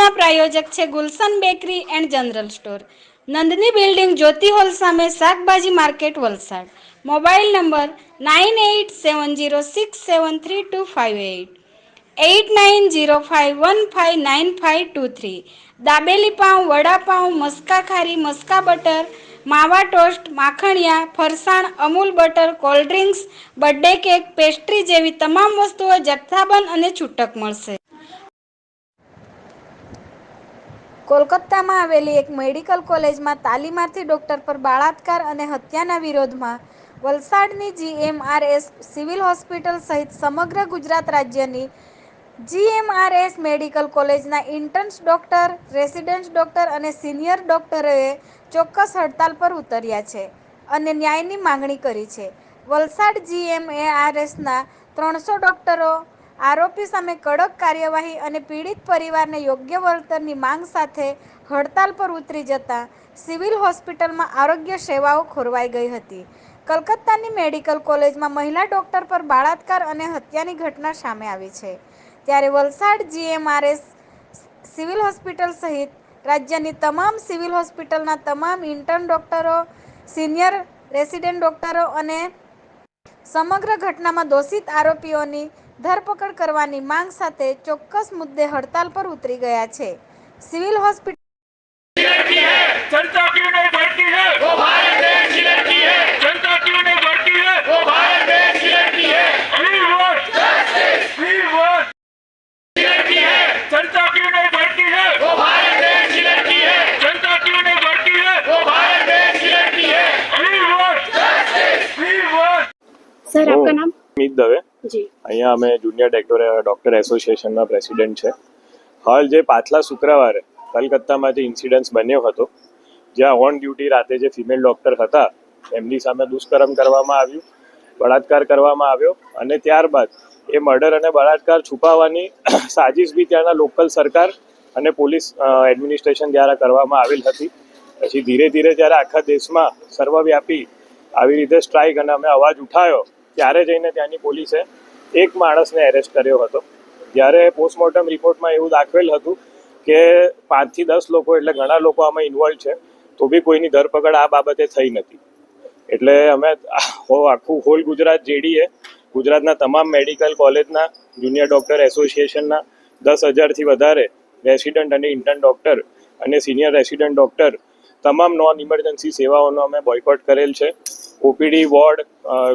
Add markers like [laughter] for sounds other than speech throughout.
ન્યૂઝના પ્રાયોજક છે Gulshan bakery and general store. Nandini building Jyoti hall સામે શાકભાજી market Valsad. Mobile number nine eight seven zero six seven three two five eight. Eight nine zero five one five nine five two three. Dabeli pav vadapav maska khari maska butter, માવા toast, માખણિયા, ફરસાણ, Amul butter cold drinks birthday cake, pastry જેવી તમામ વસ્તુઓ જથ્થાબંધ અને છૂટક મળશે. કોલકાતામાં આવેલી એક મેડિકલ કોલેજમાં તાલીમાર્થી ડોક્ટર પર બળાત્કાર અને હત્યાના વિરોધમાં વલસાડની જીએમઆરએસ સિવિલ હોસ્પિટલ સહિત સમગ્ર ગુજરાત રાજ્યની જીએમઆરએસ મેડિકલ કોલેજના ઇન્ટર્ન્સ ડોક્ટર રેસિડેન્ટ ડોક્ટર અને સિનિયર ડોક્ટરોએ ચોક્કસ હડતાલ પર ઉતર્યા છે અને ન્યાયની માંગણી કરી છે. વલસાડ જીએમએઆરએસના ત્રણસો ડોક્ટરો આરોપી સામે કડક કાર્યવાહી અને પીડિત પરિવારને યોગ્ય વળતરની માંગ સાથે હડતાલ પર ઉતરી જતા સિવિલ હોસ્પિટલમાં આરોગ્ય સેવાઓ ખોરવાઈ ગઈ હતી. કલકત્તાની મેડિકલ કોલેજમાં મહિલા ડોક્ટર પર બળાત્કાર અને હત્યાની ઘટના સામે આવી છે. ત્યારે વલસાડ જીએમઆરએસ સિવિલ હોસ્પિટલ સહિત રાજ્યની તમામ સિવિલ હોસ્પિટલના તમામ ઇન્ટર્ન ડોક્ટરો, સિનિયર રેસિડેન્ટ ડોક્ટરો અને સમગ્ર ઘટનામાં દોષિત આરોપીઓની ધરપકડ કરવાની માંગ સાથે ચોક્કસ મુદ્દે હડતાલ પર ઉતરી ગયા છે સિવિલ હોસ્પિટલ जनता क्यों नहीं बढ़ती है वो भारत देश की लड़की है जनता क्यों नहीं बढ़ती है वो भारत देश की लड़की है We want We want की लड़की है जनता क्यों नहीं बढ़ती है वो भारत देश की लड़की है जनता क्यों नहीं बढ़ती है वो भारत देश की लड़की है We want We want sir હું आपका नाम અમિત દવે जी અહીંયા અમે જુનિયર ડોક્ટર ડૉક્ટર એસોસિએશનના પ્રેસિડેન્ટ છે. હાલ જે પાછલા શુક્રવારે કલકત્તામાં જે ઇન્સિડન્સ બન્યો હતો, જ્યાં ઓન ડ્યુટી રાતે જે ફિમેલ ડૉક્ટર હતા, એમની સામે દુષ્કર્મ કરવામાં આવ્યું, બળાત્કાર કરવામાં આવ્યો અને ત્યારબાદ એ મર્ડર અને બળાત્કાર છુપાવવાની [clears throat] સાજિશ બી ત્યાંના લોકલ સરકાર અને પોલીસ એડમિનિસ્ટ્રેશન દ્વારા કરવામાં આવેલ હતી. પછી ધીરે ધીરે જ્યારે આખા દેશમાં સર્વવ્યાપી આવી રીતે સ્ટ્રાઇક અને અમે અવાજ ઉઠાવ્યો ત્યારે જઈને ત્યાંની પોલીસે એક માણસને એરેસ્ટ કર્યો હતો. જ્યારે પોસ્ટમોર્ટમ રિપોર્ટમાં એવું દાખવેલ હતું કે પાંચથી દસ લોકો એટલે ઘણા લોકો આમાં ઇન્વોલ્વ છે, તો બી કોઈની ધરપકડ આ બાબતે થઈ નથી. એટલે અમે આખું હોલ ગુજરાત જેડીએ, ગુજરાતના તમામ મેડિકલ કોલેજના જુનિયર ડૉક્ટર એસોસિએશનના દસ હજારથી વધારે રેસિડન્ટ અને ઇન્ટર્ન ડૉક્ટર અને સિનિયર રેસિડન્ટ ડૉક્ટર તમામ નોન ઇમરજન્સી સેવાઓનો અમે બોયકોટ કરેલ છે. ઓપીડી વોર્ડ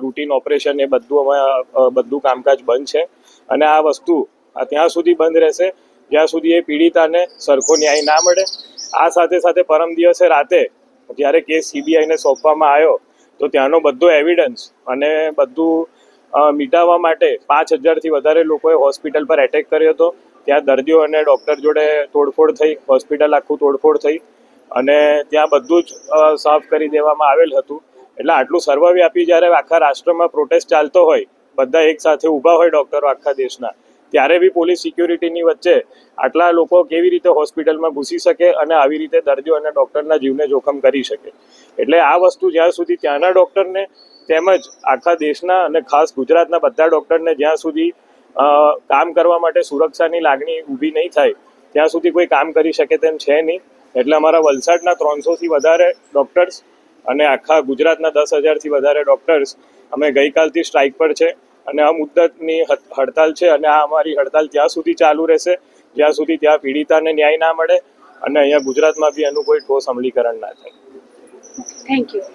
રૂટીન ઓપરેશન એ બધું અમે બધું કામકાજ બંધ છે. અને આ વસ્તુ ત્યાં સુધી બંધ રહેશે. જ્યાં સુધી એ પીડિતાને સરખો ન્યાય ના મળે. આ સાથે સાથે પરમ દિવસે રાતે જ્યારે કેસ સીબીઆઈને સોંપવામાં આવ્યો, તો ત્યાંનો બધો એવિડન્સ અને બધું મીટાવવા માટે પાંચ હજારથી વધારે લોકોએ હોસ્પિટલ પર એટેક કર્યો હતો. ત્યાં દર્દીઓ અને ડૉક્ટર જોડે તોડફોડ થઈ હોસ્પિટલ આખું તોડફોડ થઈ. અને ત્યાં બધું જ સાફ કરી દેવામાં આવેલ હતું. એટલે આટલું સર્વવ્યાપી જ્યારે આખા રાષ્ટ્રમાં પ્રોટેસ્ટ ચાલતો હોય, બધા એક સાથે ઊભા હોય ડૉક્ટરો આખા દેશના, ત્યારે બી પોલીસ સિક્યુરિટીની વચ્ચે આટલા લોકો કેવી રીતે હોસ્પિટલમાં ઘૂસી શકે અને આવી રીતે દર્દીઓ અને ડૉક્ટરના જીવને જોખમ કરી શકે. એટલે આ વસ્તુ જ્યાં સુધી ત્યાંના ડૉક્ટરને તેમજ આખા દેશના અને ખાસ ગુજરાતના બધા ડૉક્ટરને જ્યાં સુધી કામ કરવા માટે સુરક્ષાની લાગણી ઊભી નહીં થાય, ત્યાં સુધી કોઈ કામ કરી શકે તેમ છે નહીં. એટલે અમારા વલસાડના ત્રણસોથી વધારે ડૉક્ટર્સ અને આખા ગુજરાતના દસ હજારથી વધારે ડૉક્ટર્સ અમે ગઈકાલથી સ્ટ્રાઇક પર છે. અને આ મુદ્દતની હડતાલ છે અને આ અમારી હડતાલ ત્યાં સુધી ચાલુ રહેશે. જ્યાં સુધી ત્યાં પીડિતાને ન્યાય ના મળે અને અહીંયા ગુજરાતમાં બી એનું કોઈ ઠોસ અમલીકરણ ના થાય. Thank you